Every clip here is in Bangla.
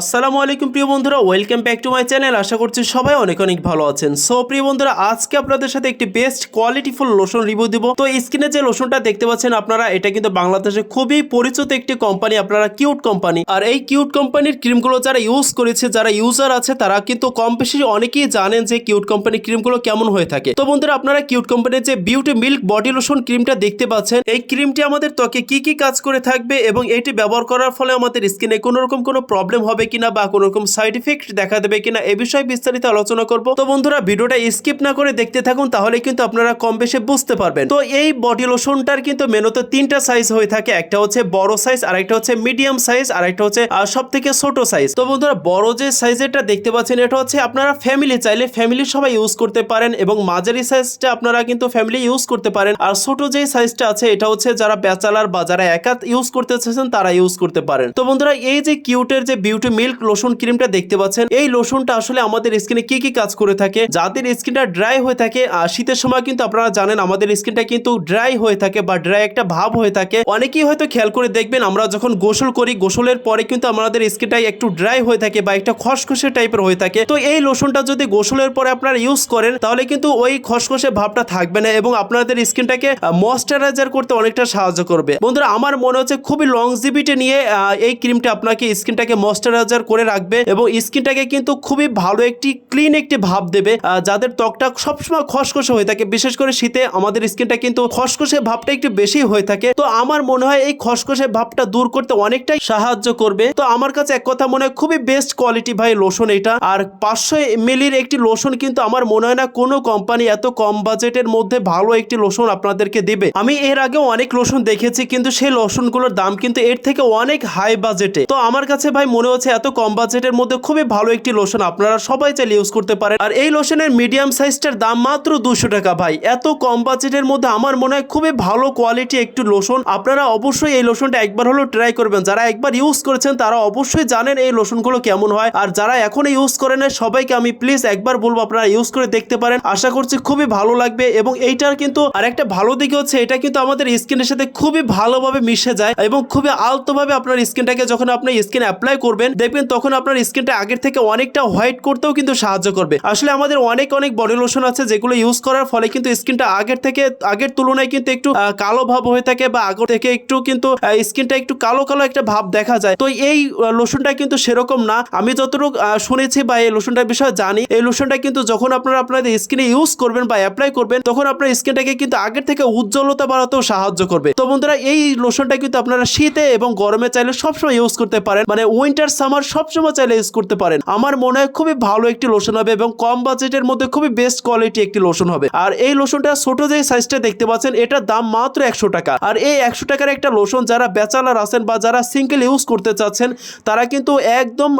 আসসালামু আলাইকুম প্রিয় বন্ধুরা welcome back to my channel আশা করছি সবাই অনেক অনেক ভালো আছেন। সো প্রিয় বন্ধুরা, আজকে আপনাদের সাথে একটি বেস্ট কোয়ালিটিফুল লোশন রিভিউ দিব। তো স্ক্রিনে যে লোশনটা দেখতে পাচ্ছেন আপনারা, এটা কিন্তু বাংলাদেশে খুবই পরিচিত একটি কোম্পানি আপনারা কিউট কোম্পানি আর এই কিউট কোম্পানির ক্রিমগুলো যারা ইউজ করেছে, যারা ইউজার আছে, তারা কিন্তু কম বেশি অনেকেই জানেন যে কিউট কোম্পানির ক্রিমগুলো কেমন হয়ে থাকে। তো বন্ধুরা, আপনারা কিউট কোম্পানির যে বিউটি মিল্ক বডি লোশন ক্রিমটা দেখতে পাচ্ছেন, এই ক্রিমটি আমাদের ত্বকে কি কি কাজ করে থাকবে এবং এটি ব্যবহার করার ফলে আমাদের স্কিনে কোনো রকম কোনো প্রবলেম হবে কিনা বা কোনো রকম সাইড ইফেক্ট দেখা দেবে কিনা এ বিষয়ে বিস্তারিত আলোচনা করব। তো বন্ধুরা, ভিডিওটা স্কিপ না করে দেখতে থাকুন, তাহলে কিন্তু আপনারা কম বেশি বুঝতে পারবেন। তো এই বডি লোশনটার কিন্তু মেনত তিনটা সাইজ হয়ে থাকে। একটা হচ্ছে বড় সাইজ আর একটা হচ্ছে মিডিয়াম সাইজ আর একটা হচ্ছে সব থেকে ছোট সাইজ তো বন্ধুরা, বড় যে সাইজেরটা দেখতে পাচ্ছেন, এটা হচ্ছে আপনারা ফ্যামিলি চাইলে ফ্যামিলি সবাই ইউজ করতে পারেন এবং মাঝারি সাইজটা আপনারা কিন্তু ফ্যামিলি ইউজ করতে পারেন। আর ছোট যে সাইজটা আছে, এটা হচ্ছে যারা ব্যাচালার বা যারা একা ইউজ করতে চাইছেন তারা ইউজ করতে পারেন। তো বন্ধুরা, এই যে কিউটের যে বিউটি মিল্ক লোশন ক্রিমটা দেখতে পাচ্ছেন। এই লোশনটা আসলে আমাদের স্কিনে কি কি কাজ করে থাকে? যাদের স্কিনটা ড্রাই হয়ে থাকে শীতের সময় কিন্তু আপনারা জানেন, আমাদের স্কিনটা কিন্তু ড্রাই হয়ে থাকে বা ড্রাই একটা ভাব হয়ে থাকে। অনেকেই হয়তো খেয়াল করে দেখবেন, আমরা যখন গোসল করি, গোসলের পরে কিন্তু আমাদের স্কিনটা একটু ড্রাই হয়ে থাকে বা একটা খসখসে টাইপের হয়ে থাকে। তো এই লোশনটা যদি গোসলের পরে আপনারা ইউজ করেন, তাহলে কিন্তু ওই খসখসে ভাবটা থাকবে না এবং আপনাদের স্কিনটাকে ময়শ্চারাইজার করতে অনেকটা সাহায্য করবে। বন্ধুরা, আমার মনে হচ্ছে খুবই লং লংজিভিটি নিয়ে এই ক্রিমটা আপনাকে স্কিনটাকে ময়শ্চারাইজার করে রাখবে এবং স্কিনটাকে কিন্তু খুবই ভালো একটি ক্লিন একটি ভাব দেবে। যাদের ত্বকটা সবসময় খসখসে হয়ে থাকে, বিশেষ করে শীতে আমাদের স্কিনটা কিন্তু খসখসে ভাবটা একটু বেশি হয়ে থাকে। তো আমার মনে হয় এই খসখসে ভাবটা দূর করতে অনেকটাই সাহায্য করবে। তো আমার কাছে এক কথা মনে হয়, খুবই বেস্ট কোয়ালিটি ভাই লোশন এটা। আর পাঁচশো এমএলির একটি লোশন কিন্তু আমার মনে হয় না কোনো কোম্পানি এত কম বাজেটের মধ্যে ভালো একটি লোশন আপনাদেরকে দেবে। আমি এর আগে অনেক লোশন দেখেছি, কিন্তু সেই লোশনগুলোর দাম কিন্তু এর থেকে অনেক হাই বাজেটে তো আমার কাছে ভাই মনে হচ্ছে এত কম বাজেটের মধ্যে খুবই ভালো একটি লোশন আপনারা সবাই চাইলে ইউজ করতে পারেন। আর এই লোশনের মিডিয়াম সাইজটার দাম মাত্র দুশো টাকা ভাই। এত কম বাজেটের মধ্যে আমার মনে হয় খুবই ভালো কোয়ালিটি একটি লোশন আপনারা অবশ্যই এই লোশনটা একবার হলেও ট্রাই করবেন। যারা একবার ইউজ করেছেন তারা অবশ্যই জানেন এই লোশনগুলো কেমন হয়। আর যারা এখনও ইউজ করে না, সবাইকে আমি প্লিজ একবার বলব আপনারা ইউজ করে দেখতে পারেন। আশা করছি খুবই ভালো লাগবে এবং এইটার কিন্তু আর একটা ভালো দিকে হচ্ছে এটা কিন্তু আমাদের স্কিনের সাথে খুবই ভালোভাবে মিশে যায় এবং খুবই আলতোভাবে আপনার স্কিনটাকে যখন আপনি স্কিন অ্যাপ্লাই করবেন দেখবেন তখন আপনার স্কিনটা আগের থেকে অনেকটা হোয়াইট করতেও কিন্তু সাহায্য করবে। আসলে আমাদের অনেক অনেক বডি লোশন আছে যেগুলো ইউজ করার ফলে কিন্তু স্কিনটা আগের থেকে, আগের তুলনায় কিন্তু একটু কালো ভাব হয়ে থাকে বা আগর থেকে একটু কিন্তু স্কিনটা একটু কালো কালো একটা ভাব দেখা যায়। তো এই লোশনটা কিন্তু সেরকম না। আমি যতটুকু শুনেছি বা এই লোশনটার বিষয়ে জানি, এই লোশনটা কিন্তু যখন আপনারা আপনাদের স্কিনে ইউজ করবেন বা অ্যাপ্লাই করবেন, তখন আপনার স্কিনটাকে কিন্তু আগের থেকে উজ্জ্বলতা বাড়াতেও সাহায্য করবে। তো বন্ধুরা, এই লোশনটা কিন্তু আপনারা শীতে এবং গরমে চাইলে সবসময় ইউজ করতে পারেন। মানে উইন্টার সামার সবসময় চাইলে ইউজ করতে পারেন। আমার মনে হয় খুবই ভালো একটি লোশন হবে এবং কম বাজেটের মধ্যে খুবই বেস্ট কোয়ালিটি একটি লোশন হবে। আর এই লোশনটা ছোট যে সাইজটা দেখতে পাচ্ছেন এটার দাম মাত্র একশো টাকা। আর এই একশো টাকার একটা লোশন যারা ব্যাচালার আছেন বা যারা সিঙ্গেল ইউজ করতে চাচ্ছেন, তারা কিন্তু একদম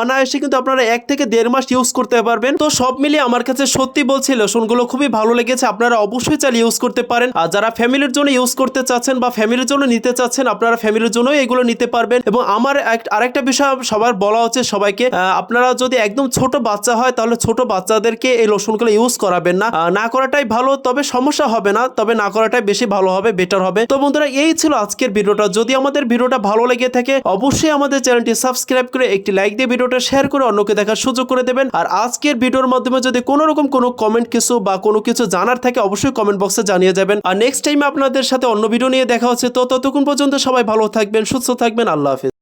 অনায়াসে কিন্তু আপনারা এক থেকে দেড় মাস ইউজ করতে পারবেন। তো সব মিলিয়ে আমার কাছে সত্যি বলছি লোশনগুলো খুবই ভালো লেগেছে। আপনারা অবশ্যই চাইলে ইউজ করতে পারেন। আর যারা ফ্যামিলির জন্য ইউজ করতে চাচ্ছেন বা ফ্যামিলির জন্য নিতে চাচ্ছেন, আপনারা ফ্যামিলির জন্যই এগুলো নিতে পারবেন। এবং আমার আরেকটা বিষয় সবার বলা হচ্ছে সবাইকে আপনারা যদি একদম ছোট বাচ্চা হয়, তাহলে ছোট বাচ্চাদেরকে এই লোশনগুলো ইউজ করাবেন না। না করাটাই ভালো, তবে সমস্যা হবে না, তবে না করাটাই বেশি ভালো হবে বেটার হবে। তো বন্ধুরা, এই ছিল আজকের ভিডিওটা। যদি আমাদের ভিডিওটা ভালো লেগে থাকে, অবশ্যই আমাদের চ্যানেলটি সাবস্ক্রাইব করে একটি লাইক দিয়ে ভিডিওটা শেয়ার করে অন্যকে দেখার সুযোগ করে দেবেন। আর আজকের ভিডিওর মাধ্যমে যদি কোনো রকম কোনো কমেন্ট কিছু বা কোনো কিছু জানার থাকে, অবশ্যই কমেন্ট বক্সে জানিয়ে যাবেন। আর নেক্সট টাইম আপনাদের সাথে অন্য ভিডিও নিয়ে দেখা হচ্ছে তো ততক্ষণ পর্যন্ত সবাই ভালো থাকবেন, সুস্থ থাকবেন, আল্লাহ হাফিজ।